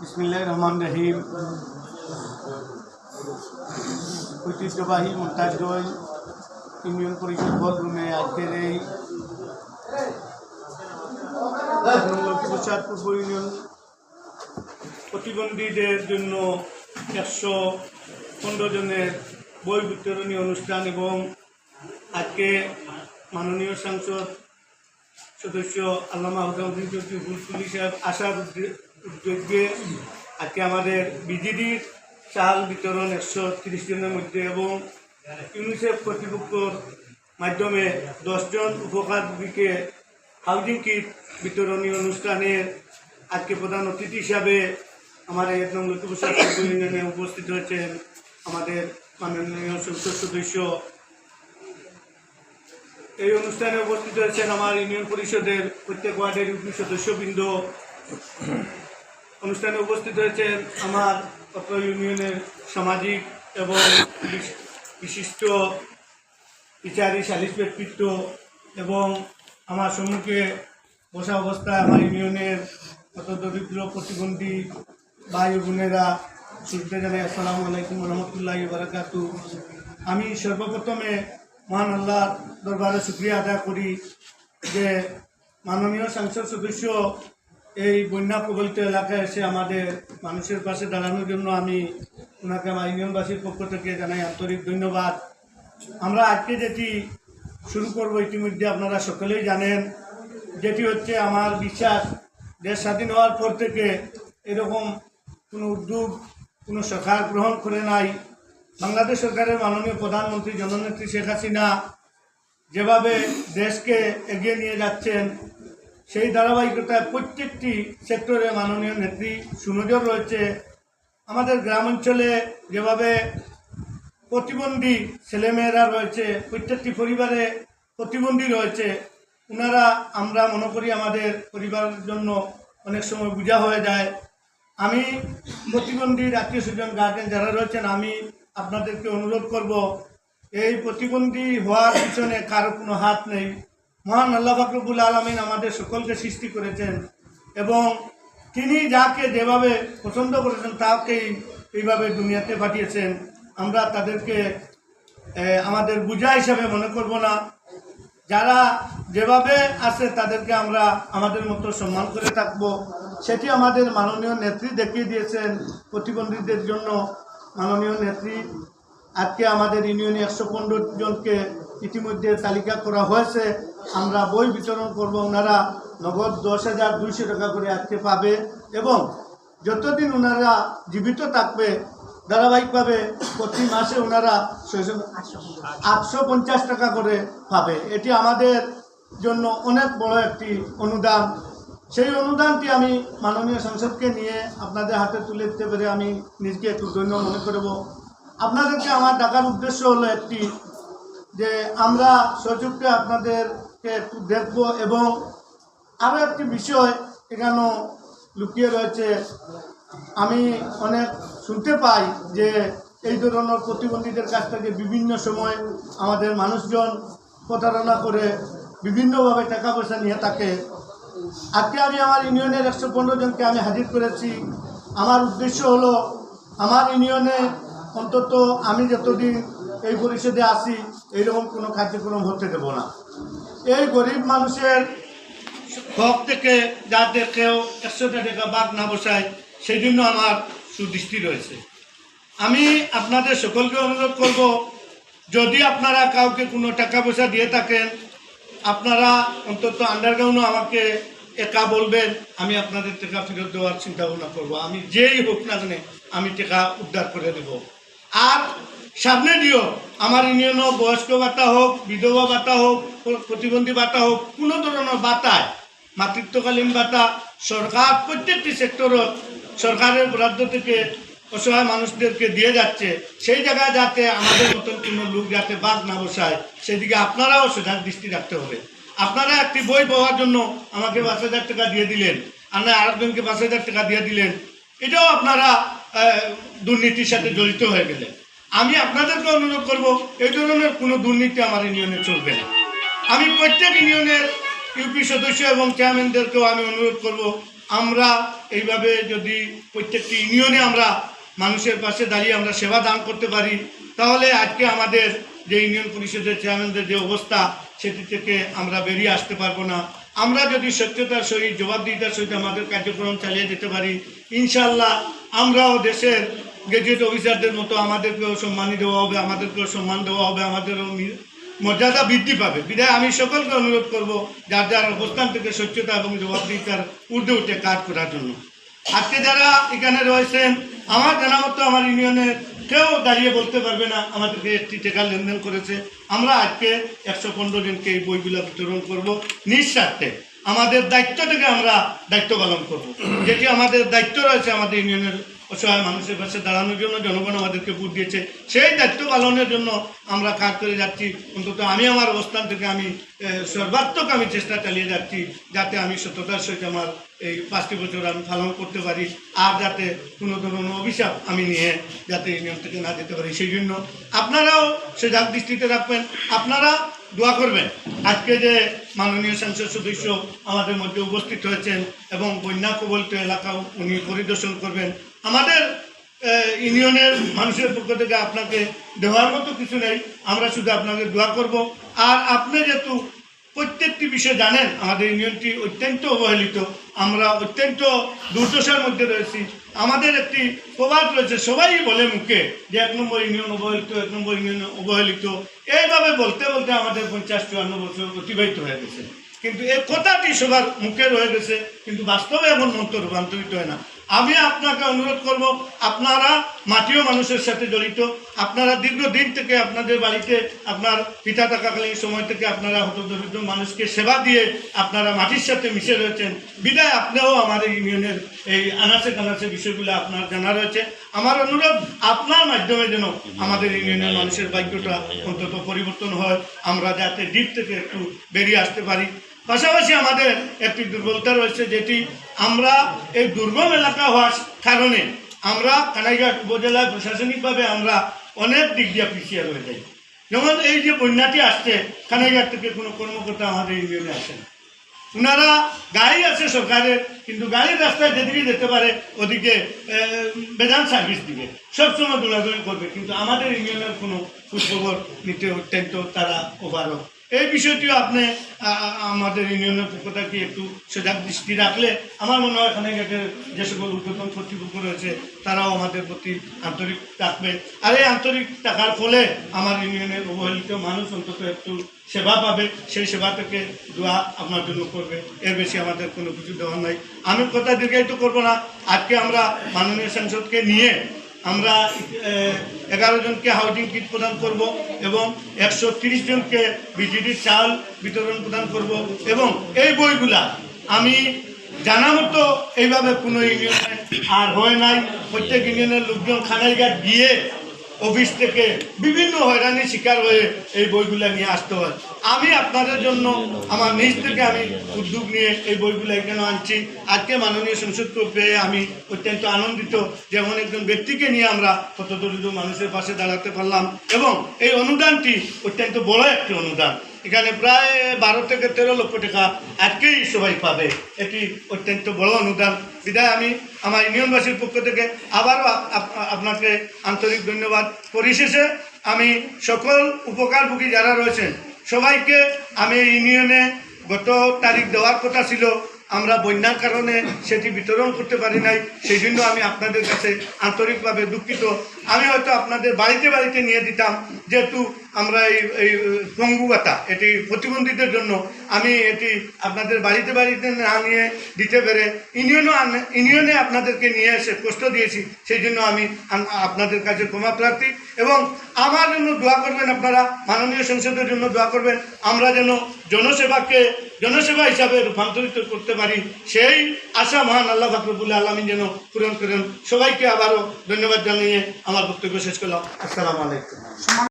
বিসমিল্লাহ রহমান রহিম। ঐতিহ্যবাহী মোন্তাজগঞ্জ ইউনিয়ন পরিষদ হল রুমে আজকের এই লক্ষ্মীপ্রসাদ পূর্ব ইউনিয়ন প্রতিবন্ধীদের জন্য একশো পনেরো জনের বই বিতরণী অনুষ্ঠান এবং আজকে মাননীয় সাংসদ সদস্য আল্লামা হুসাউদ্দিন চৌধুরী ফুলফুলি সাহেব আসার উদ্যোগে আজকে আমাদের বিজেডির চাল বিতরণ একশো তিরিশ জনের মধ্যে এবং ইউনিসেফ কর্তৃপক্ষর মাধ্যমে দশজন উপকারীকে হাউজিং কিট বিতরণী অনুষ্ঠানের আজকে প্রধান অতিথি হিসাবে আমাদের এক নং লক্ষ্মীপ্রসাদ ইউনিয়নে উপস্থিত হয়েছেন আমাদের মাননীয় সংসদ সদস্য। এই অনুষ্ঠানে উপস্থিত হয়েছেন আমার ইউনিয়ন পরিষদের প্রত্যেক ওয়ার্ডের ইউপি সদস্যবৃন্দ। অনুষ্ঠানে উপস্থিত হয়েছেন আমার অত্র ইউনিয়নের সামাজিক এবং বিশিষ্ট বিচারী সালিশ ব্যক্তিত্ব এবং আমার সম্মুখে বসা অবস্থায় আমার ইউনিয়নের অত দরিদ্র প্রতিবন্ধী ভাই বোনেরা শুনতে জানাই আসসালামু আলাইকুম রহমতুল্লাহ বারাকাতু আমি সর্বপ্রথমে মহান আল্লাহ দরবারে শুক্রিয়া আদায় করি যে মাননীয় সংসদ সদস্য এই বন্যা প্রবলিত এলাকায় এসে আমাদের মানুষের পাশে দাঁড়ানোর জন্য আমি ওনাকে আমার ইউনিয়নবাসীর পক্ষ থেকে জানাই আন্তরিক ধন্যবাদ। আমরা আজকে যেটি শুরু করব ইতিমধ্যে আপনারা সকলেই জানেন, যেটি হচ্ছে আমার বিশ্বাস, দেশ স্বাধীন হওয়ার পর থেকে এরকম কোনো উদ্যোগ, কোনো সরকার গ্রহণ করে নাই। বাংলাদেশ সরকারের মাননীয় প্রধানমন্ত্রী জননেত্রী শেখ হাসিনা যেভাবে দেশকে এগিয়ে নিয়ে যাচ্ছেন সেই ধারাবাহিকতায় প্রত্যেকটি সেক্টরে মাননীয় নেত্রী সুনজর রয়েছে। আমাদের গ্রাম অঞ্চলে যেভাবে প্রতিবন্ধী ছেলেমেয়েরা রয়েছে, প্রত্যেকটি পরিবারে প্রতিবন্ধী রয়েছে ওনারা আমরা মনে করি আমাদের পরিবারের জন্য অনেক সময় বোঝা হয়ে যায়। আমি প্রতিবন্ধীর আত্মীয় স্বজন গার্জেন যারা রয়েছেন, আমি আপনাদেরকে অনুরোধ করব, এই প্রতিবন্ধী হওয়ার পিছনে কারও কোনো হাত নেই। মহান আল্লাহ ফাকরবুল আলমিন আমাদের সকলকে সৃষ্টি করেছেন এবং তিনি যাকে যেভাবে পছন্দ করেছেন, তাকেই এইভাবে দুনিয়াতে পাঠিয়েছেন। আমরা তাদেরকে আমাদের বোঝা হিসাবে মনে করব না। যারা যেভাবে আছে, তাদেরকে আমরা আমাদের মতো সম্মান করে থাকব। সেটি আমাদের মাননীয় নেত্রী দেখিয়ে দিয়েছেন প্রতিবন্ধীদের জন্য। মাননীয় নেত্রী, আজকে আমাদের ইউনিয়নে একশো পনেরো জনকে ইতিমধ্যে তালিকা করা হয়েছে। আমরা বই বিতরণ করব, ওনারা নগদ দশ হাজার দুইশো টাকা করে আজকে পাবে এবং যতদিন ওনারা জীবিত থাকবে, ধারাবাহিকভাবে প্রতি মাসে ওনারা আটশো পঞ্চাশ টাকা করে পাবে। এটি আমাদের জন্য অনেক বড় একটি অনুদান। সেই অনুদানটি আমি মাননীয় সংসদকে নিয়ে আপনাদের হাতে তুলে দিতে পেরে আমি নিজকে একটু ধন্য মনে করব। আপনাদেরকে আমার ডাকার উদ্দেশ্য হলো একটি যে আমরা সযুক্তে আপনাদেরকে একটু দেখব এবং আরও একটি বিষয় এখানেও লুকিয়ে রয়েছে। আমি অনেক শুনতে পাই যে এই ধরনের প্রতিবন্ধীদের কাছ থেকে বিভিন্ন সময় আমাদের মানুষজন প্রতারণা করে বিভিন্নভাবে টাকা পয়সা নিয়ে থাকে। আজকে আমি আমার ইউনিয়নের একশো পনেরো জনকে আমি হাজির করেছি। আমার উদ্দেশ্য হলো, আমার ইউনিয়নে অন্তত আমি যতদিন এই পরিষদে আসি এইরকম কোনো কার্যক্রম হতে দেব না। এই গরিব মানুষের হক থেকে যাতে কেউ একশোটা টাকা বাদ না বসায় সেই জন্য আমার সুদৃষ্টি রয়েছে। আমি আপনাদের সকলকে অনুরোধ করব, যদি আপনারা কাউকে কোনো টাকা পয়সা দিয়ে থাকেন, আপনারা অন্তত আন্ডারগ্রাউন্ডও আমাকে একা বলবেন, আমি আপনাদের টাকা ফেরত দেওয়ার চিন্তা ভাবনা করব। আমি যেই হোক না কেন, আমি টাকা উদ্ধার করে দেব। আর সামনে দিও। আমার ইউনিয়নও বয়স্ক ভাতা হোক, বিধবা ভাতা হোক প্র- প্রতিবন্ধী ভাতা হোক, কোনো ধরনের ভাতায়, মাতৃত্বকালীন ভাতা, সরকার প্রত্যেকটি সেক্টরত সরকারের বরাদ্দ থেকে অসহায় মানুষদেরকে দিয়ে যাচ্ছে। সেই জায়গায় যাতে আমাদের মতন কোনো লোক যাতে বাদ না বসায়, সেদিকে আপনারাও সজাগ দৃষ্টি রাখতে হবে। আপনারা একটি বই পাওয়ার জন্য আমাকে পাঁচ হাজার টাকা দিয়ে দিলেন, আর না আরেকজনকে পাঁচ হাজার টাকা দিয়ে দিলেন। এটাও আপনারা দুর্নীতির সাথে জড়িত হয়ে গেলেন। আমি আপনাদেরকে অনুরোধ করব, এই ধরনের কোনো দুর্নীতি আমার ইউনিয়নে চলবে না। আমি প্রত্যেক ইউনিয়নের ইউপি সদস্য এবং চেয়ারম্যানদেরকেও আমি অনুরোধ করব, আমরা এইভাবে যদি প্রত্যেকটি ইউনিয়নে আমরা মানুষের পাশে দাঁড়িয়ে আমরা সেবা দান করতে পারি, তাহলে আজকে আমাদের যে ইউনিয়ন পরিষদের চেয়ারম্যানদের যে অবস্থা, সেটি থেকে আমরা বেরিয়ে আসতে পারব না। আমরা যদি সত্যতার সহিত, জবাবদিহিতার সহিত আমাদের কার্যক্রম চালিয়ে যেতে পারি ইনশাল্লাহ আমরাও দেশের গেজেট অফিসারদের মতো আমাদেরকেও সম্মানী দেওয়া হবে, আমাদেরকেও সম্মান দেওয়া হবে, আমাদেরও মর্যাদা বৃদ্ধি পাবে। বিধায় আমি সকলকে অনুরোধ করব, যার যার অবস্থান থেকে স্বচ্ছতা এবং জবাবদিহিতার ঊর্ধ্বে উঠে কাজ করার জন্য। আজকে যারা এখানে রয়েছেন, আমার জানা মতো আমার ইউনিয়নের কেউ দাঁড়িয়ে বলতে পারবে না, আমাদেরকে একটি টাকা লেনদেন করেছে। আমরা আজকে একশো পনেরো জনকে এই বইগুলো বিতরণ করব নিঃস্বার্থে। আমাদের দায়িত্ব থেকে আমরা দায়িত্ব পালন করব। যেটি আমাদের দায়িত্ব রয়েছে আমাদের ইউনিয়নের অসহায় মানুষের পাশে দাঁড়ানোর জন্য জনগণ আমাদেরকে ভোট দিয়েছে। সেই দায়িত্ব পালনের জন্য আমরা কাজ করে যাচ্ছি। অন্তত আমি আমার অবস্থান থেকে আমি সর্বাত্মক আমি চেষ্টা চালিয়ে যাচ্ছি যাতে আমি সততার সহিত আমার এই পাঁচটি বছর আমি পালন করতে পারি আর যাতে কোনো ধরনের অভিশাপ আমি নিয়ে যাতে নিয়ম থেকে না যেতে পারি। সেই জন্য আপনারাও সে যাক দৃষ্টিতে রাখবেন। আপনারা দোয়া করবেন। আজকে যে মাননীয় সংসদ সদস্য আমাদের মধ্যে উপস্থিত হয়েছেন এবং বন্যা কবলিত এলাকাও উনি পরিদর্শন করবেন। আমাদের ইউনিয়নের মানুষের পক্ষ থেকে আপনাকে দেওয়ার মতো কিছু নেই। আমরা শুধু আপনাকে দোয়া করব। আর আপনি যেহেতু প্রত্যেকটি বিষয় জানেন, আমাদের ইউনিয়নটি অত্যন্ত অবহেলিত। আমরা অত্যন্ত দুর্দশার মধ্যে রয়েছি। আমাদের একটি প্রবাদ রয়েছে, সবাই বলে মুখে যে এক নম্বর ইউনিয়ন অবহেলিত, এক নম্বর ইউনিয়ন অবহেলিত। এইভাবে বলতে বলতে আমাদের পঞ্চাশ চুয়ান্ন বছর অতিবাহিত হয়ে গেছে। কিন্তু এই কথাটি সবার মুখে রয়ে গেছে, কিন্তু বাস্তবে এমন মন্ত্র রূপান্তরিত হয় না। আমি আপনাকে অনুরোধ করব, আপনারা মাটিও মানুষের সাথে জড়িত। আপনারা দীর্ঘদিন থেকে আপনাদের বাড়িতে, আপনার পিতা থাকাকালীন সময় থেকে আপনারা হতদরিদ্র মানুষকে সেবা দিয়ে আপনারা মাটির সাথে মিশে রয়েছেন। বিদায় আপনিও আমাদের ইউনিয়নের এই আনাচে কানাচে বিষয়গুলো আপনার জানা রয়েছে। আমার অনুরোধ, আপনার মাধ্যমে যেন আমাদের ইউনিয়নের মানুষের ভাগ্যটা অন্তত পরিবর্তন হয়। আমরা যাতে দ্বীপ থেকে একটু বেরিয়ে আসতে পারি। পাশাপাশি আমাদের একটি দুর্বলতা রয়েছে, যেটি আমরা এই দুর্গম এলাকা হওয়ার কারণে আমরা কানাইঘাট উপজেলায় প্রশাসনিকভাবে আমরা অনেক দিক দিয়ে পিছিয়ে রয়ে যাই। যেমন এই যে বন্যাটি আসছে, কানাইঘাট থেকে কোনো কর্মকর্তা আমাদের ইউনিয়নে আসে না। ওনারা গাড়ি আছে সরকারের, কিন্তু গাড়ির রাস্তায় যেদিকে যেতে পারে, ওদিকে বেদান সার্ভিস দিবে। সবসময় দৌড়াদৌড়ি করবে, কিন্তু আমাদের ইউনিয়নের কোনো খোঁজখবর নিতে অত্যন্ত তারা ওভারক এই বিষয়টিও আপনি আমাদের ইউনিয়নের পক্ষ থেকে একটু সজাগ দৃষ্টি রাখলে আমার মনে হয় এখানে যে সকল উদ্যোতন কর্তৃপক্ষ রয়েছে, তারাও আমাদের প্রতি আন্তরিক থাকবে আর এই আন্তরিক থাকার ফলে আমার ইউনিয়নের অবহেলিত মানুষ অন্তত একটু সেবা পাবে, সেই সেবা থেকে দোয়া আপনার জন্য করবে। এর বেশি আমাদের কোনো কিছু দেওয়ার নাই। আমি কথা দীর্ঘায়িত করব না। আজকে আমরা মাননীয় সাংসদকে নিয়ে আমরা এগারো জনকে হাউজিং কিট প্রদান করব এবং একশো তিরিশ জনকে বিজেডির চাল বিতরণ প্রদান করব এবং এই বইগুলা আমি জানা মতো এইভাবে কোনো ইউনিয়নে আর হয় নাই। প্রত্যেক ইউনিয়নের লোকজন খানাইঘাট গিয়ে অফিস থেকে বিভিন্ন হয়রানির শিকার হয়ে এই বইগুলো নিয়ে আসতে হয়। আমি আপনাদের জন্য আমার নিজ থেকে আমি উদ্যোগ নিয়ে এই বইগুলো এখানে আনছি। আজকে মাননীয় সংসদকে পেয়ে আমি অত্যন্ত আনন্দিত যেমন একজন ব্যক্তিকে নিয়ে আমরা কত দরিদ্র মানুষের পাশে দাঁড়াতে পারলাম এবং এই অনুদানটি অত্যন্ত বড় একটি অনুদান। এখানে প্রায় বারো থেকে তেরো লক্ষ টাকা আজকেই সবাই পাবে। এটি অত্যন্ত বড় অনুদান। বিদায়, আমি আমার ইউনিয়নবাসীর পক্ষ থেকে আবারও আপ- আপ- আপনাকে আন্তরিক ধন্যবাদ। পরিশেষে আমি সকল উপকারভোগী যারা রয়েছেন, সবাইকে আমি ইউনিয়নে গত তারিখ দেওয়ার কথা ছিল। আমরা বন্যার কারণে সেটি বিতরণ করতে পারি নাই। সেই জন্য আমি আপনাদের কাছে আন্তরিকভাবে দুঃখিত। আমি হয়তো আপনাদের বাড়িতে বাড়িতে নিয়ে দিতাম। যেহেতু আমরা এই এই পঙ্গু ভাতা এটি প্রতিবন্ধীদের জন্য। আমি এটি আপনাদের বাড়িতে বাড়িতে না নিয়ে দিতে পেরে ইউনিয়নও ইউনিয়নে আপনাদেরকে নিয়ে এসে কষ্ট দিয়েছি। সেই জন্য আমি আপনাদের কাছে ক্ষমা প্রার্থী এবং আমার জন্য দোয়া করবেন আপনারা, মাননীয় সংসদের জন্য দোয়া করবেন। আমরা যেন জনসেবাকে, জনসেবা হিসাবে রূপান্তরিত করতে পারি। সেই আশা মহান আল্লাহ ফাকরবুল্লাহ আলমী যেন পূরণ করেন। সবাইকে আবারও ধন্যবাদ জানিয়ে আমার বক্তব্য শেষ করলাম। আসসালামু আলাইকুম।